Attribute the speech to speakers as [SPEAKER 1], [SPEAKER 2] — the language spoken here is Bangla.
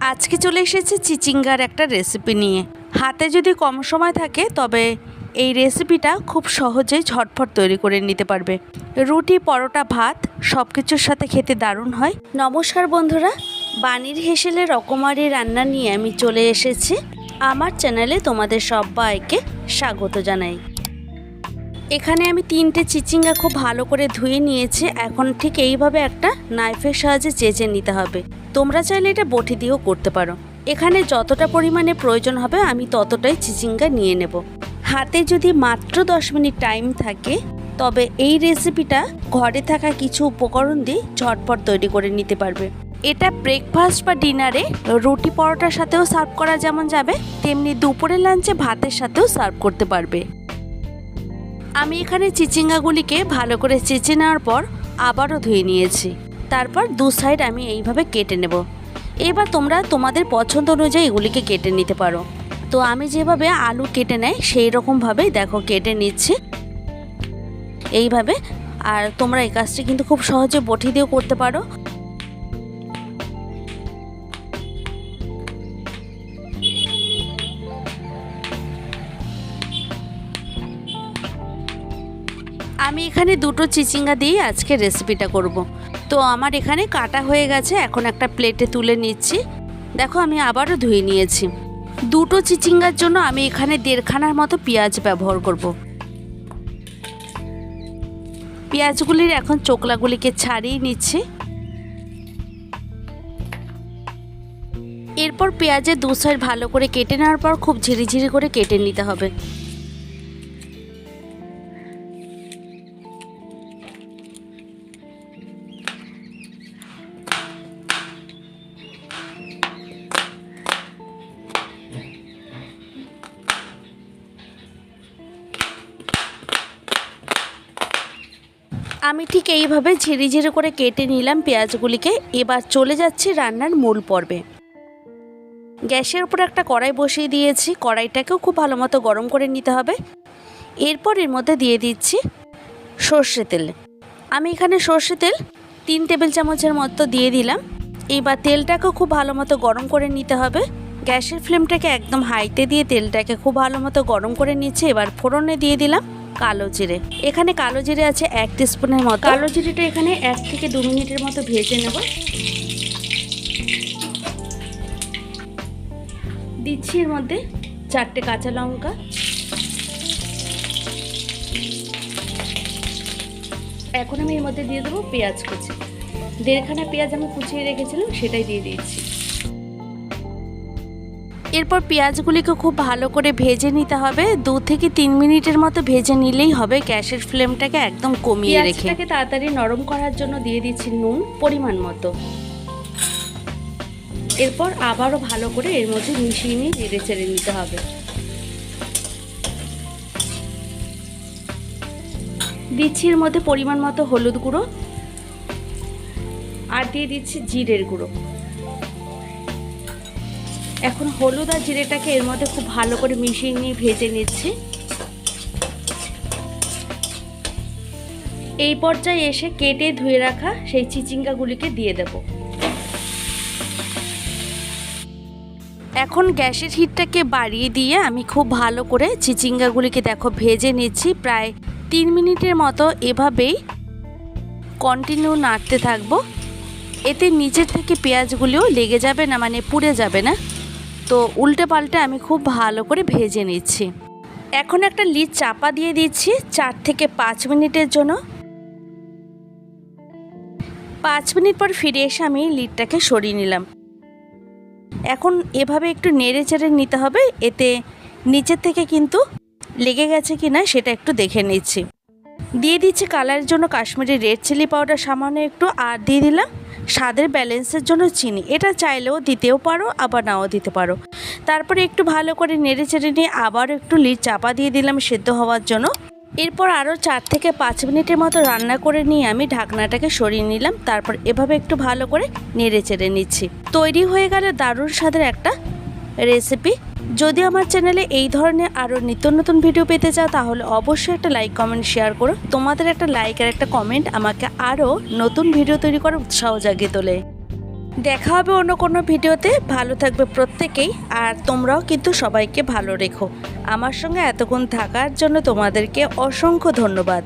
[SPEAKER 1] আজকে চলে এসেছে চিচিঙ্গার একটা রেসিপি নিয়ে। হাতে যদি কম সময় থাকে, তবে এই রেসিপিটা খুব সহজেই ঝটফট তৈরি করে নিতে পারবে। রুটি, পরোটা, ভাত সব কিছুর সাথে খেতে দারুণ হয়। নমস্কার বন্ধুরা বাণীর হেসেলে রকমারি রান্না নিয়ে আমি চলে এসেছি। আমার চ্যানেলে তোমাদের সবাইকে স্বাগত জানাই। এখানে আমি তিনটে চিচিঙ্গা খুব ভালো করে ধুয়ে নিয়েছি। এখন ঠিক এইভাবে একটা নাইফের সাহায্যে চেঁচে নিতে হবে। তোমরা চাইলে এটা বটি দিয়েও করতে পারো। এখানে যতটা পরিমাণে প্রয়োজন হবে, আমি ততটাই চিচিঙ্গা নিয়ে নেব। হাতে যদি মাত্র দশ মিনিট টাইম থাকে, তবে এই রেসিপিটা ঘরে থাকা কিছু উপকরণ দিয়ে ঝটপট তৈরি করে নিতে পারবে। এটা ব্রেকফাস্ট বা ডিনারে রুটি পরোটার সাথেও সার্ভ করা যেমন যাবে, তেমনি দুপুরে লাঞ্চে ভাতের সাথেও সার্ভ করতে পারবে। আমি এখানে চিচিঙ্গাগুলিকে ভালো করে চেঁচে নেওয়ার পর আবারও ধুয়ে নিয়েছি। তারপর দু সাইড আমি এইভাবে কেটে নেব। এবার তোমরা তোমাদের পছন্দ অনুযায়ী এগুলিকে কেটে নিতে পারো। তো আমি যেভাবে আলু কেটে নেয় সেই রকমভাবেই দেখো কেটে নিচ্ছি। এইভাবে। আর তোমরা এই কাজটি কিন্তু খুব সহজে বটি দিয়েও করতে পারো। আমি এখানে দুটো চিচিঙ্গা দিয়ে আজকে রেসিপিটা করব। তো আমার এখানে কাটা হয়ে গেছে, এখন একটা প্লেটে তুলে নিচ্ছি। দেখো, আমি আবারও ধুয়ে নিয়েছি। দুটো চিচিঙ্গার জন্য আমি এখানে দেড়খানার মতো পেঁয়াজ ব্যবহার করব। পেঁয়াজগুলির এখন চোকলাগুলিকে ছাড়িয়ে নিচ্ছি। এরপর পেঁয়াজের দু সাইড ভালো করে কেটে নেওয়ার পর খুব ঝিরিঝিরি করে কেটে নিতে হবে। আমি ঠিক এইভাবে ঝিরি ঝিরি করে কেটে নিলাম পেঁয়াজগুলিকে। এবার চলে যাচ্ছি রান্নার মূল পর্বে। গ্যাসের উপর একটা কড়াই বসিয়ে দিয়েছি। কড়াইটাকেও খুব ভালো মতো গরম করে নিতে হবে। এরপর এর মধ্যে দিয়ে দিচ্ছি সর্ষে তেল। আমি এখানে সর্ষে তেল তিন টেবিল চামচের মতো দিয়ে দিলাম। এইবার তেলটাকেও খুব ভালো মতো গরম করে নিতে হবে। গ্যাসের ফ্লেমটাকে একদম হাইতে দিয়ে তেলটাকে খুব ভালো মতো গরম করে নিচ্ছে। এবার ফোড়নে দিয়ে দিলাম। কালো জিরে। এখানে কালো জিরে আছে এক স্পুনের মতো। কালো জিরেটা এখানে এক থেকে দু মিনিটের মতো ভেজে নেব। দিচ্ছি এর মধ্যে চারটে কাঁচা লঙ্কা। এখন আমি এর মধ্যে দিয়ে দেবো পেঁয়াজ কুচি। দেড়খানা পেঁয়াজ আমি কুচিয়ে রেখেছিলাম, সেটাই দিয়ে দিচ্ছি এরপর পেঁয়াজগুলিকে খুব ভালো করে ভেজে নিতে হবে। দু থেকে তিন মিনিটের মতো ভেজে নিলেই হবে। গ্যাসের ফ্লেমটাকে একদম কমিয়ে রেখে। তাড়াতাড়ি নরম করার জন্য দিয়ে দিচ্ছি নুন পরিমাণ মতো। এরপর আবারও ভালো করে এর মধ্যে মিশিয়ে নিয়ে নেড়ে চেড়ে নিতে হবে। দিচ্ছি এর মধ্যে পরিমাণ মতো হলুদ গুঁড়ো। আর দিয়ে দিচ্ছি জিরের গুঁড়ো। এখন হলুদ আর জিরেটাকে এর মধ্যে খুব ভালো করে মিশিয়ে নিয়ে ভেজে নিচ্ছি। এই পর্যায়ে এসে কেটে ধুয়ে রাখা সেই চিচিঙ্গাগুলিকে দিয়ে দেব। এখন গ্যাসের হিটটাকে বাড়িয়ে দিয়ে আমি খুব ভালো করে চিচিঙ্গাগুলিকে দেখো ভেজে নিচ্ছি। প্রায় তিন মিনিটের মতো এভাবেই কন্টিনিউ নাড়তে থাকব। এতে নিচের থেকে পেঁয়াজগুলিও লেগে যাবে না মানে পুড়ে যাবে না। তো উল্টে পাল্টে আমি খুব ভালো করে ভেজে নিচ্ছি। এখন একটা লিড চাপা দিয়ে দিচ্ছি চার থেকে পাঁচ মিনিটের জন্য। পাঁচ মিনিট পর ফিরে এসে আমি লিডটাকে সরিয়ে নিলাম। এখন এভাবে একটু নেড়ে চেড়ে নিতে হবে, এতে নিচের থেকে কিন্তু লেগে গেছে কি না সেটা একটু দেখে নিচ্ছি। দিয়ে দিচ্ছি কালারের জন্য কাশ্মীরি রেড চিলি পাউডার সামান্য একটু, আর দিয়ে দিলাম স্বাদের ব্যালেন্সের জন্য চিনি। এটা চাইলেও দিতেও পারো, আবার নাও দিতে পারো। তারপরে একটু ভালো করে নেড়ে চেড়ে নিয়ে আবার একটু লিড চাপা দিয়ে দিলাম সেদ্ধ হওয়ার জন্য। এরপর আরও চার থেকে পাঁচ মিনিটের মতো রান্না করে নিয়ে আমি ঢাকনাটাকে সরিয়ে নিলাম। তারপর এভাবে একটু ভালো করে নেড়ে চেড়ে নিচ্ছি। তৈরি হয়ে গেলে দারুণ স্বাদের একটা রেসিপি। যদি আমার চ্যানেলে এই ধরনের আরও নিত্য নতুন ভিডিও পেতে চাও, তাহলে অবশ্যই একটা লাইক কমেন্ট শেয়ার করো। তোমাদের একটা লাইক আর একটা কমেন্ট আমাকে আরও নতুন ভিডিও তৈরি করার উৎসাহ জাগিয়ে তোলে। দেখা হবে অন্য কোনো ভিডিওতে ভালো থাকবে প্রত্যেকেই। আর তোমরাও কিন্তু সবাইকে ভালো রেখো। আমার সঙ্গে এতক্ষণ থাকার জন্য তোমাদেরকে অসংখ্য ধন্যবাদ।